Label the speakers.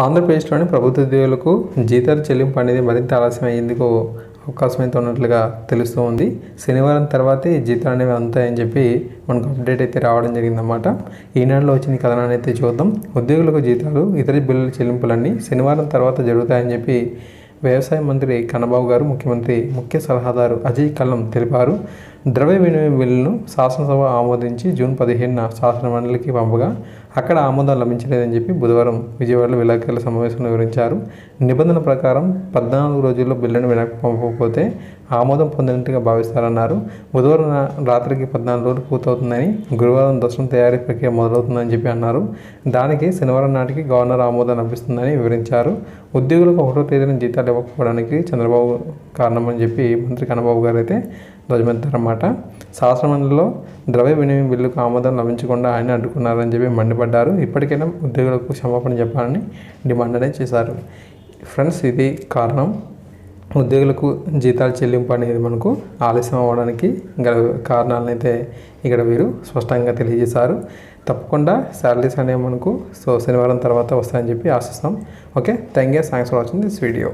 Speaker 1: ఆంధ్రప్రదేశ్లోని ప్రభుత్వ ఉద్యోగులకు జీతాలు చెల్లింపు అనేది మరింత ఆలస్యం అయ్యేందుకు అవకాశం అయితే ఉన్నట్లుగా తెలుస్తూ ఉంది. శనివారం తర్వాతే జీతాలు అనేవి అందుతాయని చెప్పి మనకు అప్డేట్ అయితే రావడం జరిగిందన్నమాట. ఈనాడులో వచ్చిన కథనాన్ని అయితే చూద్దాం. ఉద్యోగులకు జీతాలు ఇతర బిల్లుల చెల్లింపులన్నీ శనివారం తర్వాత జరుగుతాయని చెప్పి వ్యవసాయ మంత్రి కన్నబాబు గారు ముఖ్యమంత్రి ముఖ్య సలహాదారు అజయ్ కల్లం తెలిపారు. ద్రవ్య వినిమయ బిల్లును శాసనసభ ఆమోదించి జూన్ పదిహేనున శాసన మండలికి పంపగా అక్కడ ఆమోదం లభించలేదని చెప్పి బుధవారం విజయవాడలో విలేకరుల సమావేశంలో వివరించారు. నిబంధన ప్రకారం పద్నాలుగు రోజుల్లో బిల్లును వెనక్కి పంపకపోతే ఆమోదం పొందినట్టుగా భావిస్తారన్నారు. బుధవారం రాత్రికి పద్నాలుగు రోజులు పూర్తవుతుందని గురువారం దర్శనం తయారీ ప్రక్రియ మొదలవుతుందని చెప్పి అన్నారు. దానికి శనివారం నాటికి గవర్నర్ ఆమోదం లభిస్తుందని వివరించారు. ఉద్యోగులకు ఒకటో తేదీన జీతాలు ఇవ్వకపోవడానికి చంద్రబాబు కారణమని చెప్పి మంత్రి కన్నబాబు గారు అయితే ధ్వజమెత్తారన్నమాట. శాసనమండలిలో ద్రవ్య వినియోగం బిల్లుకు ఆమోదం లభించకుండా ఆయన అడ్డుకున్నారని చెప్పి మండిపడ్డారు. ఇప్పటికైనా ఉద్యోగులకు క్షమాపణ చెప్పాలని డిమాండ్ అనేది చేశారు. ఫ్రెండ్స్ ఇది కారణం. ఉద్యోగులకు జీతాలు చెల్లింపు అనేది మనకు ఆలస్యం అవ్వడానికి గల కారణాలనైతే ఇక్కడ వీరు స్పష్టంగా తెలియజేశారు. తప్పకుండా శాలరీస్ అనేవి మనకు సో శనివారం తర్వాత వస్తాయని చెప్పి ఆశిస్తాం okay? Thank you. Thanks for watching this video.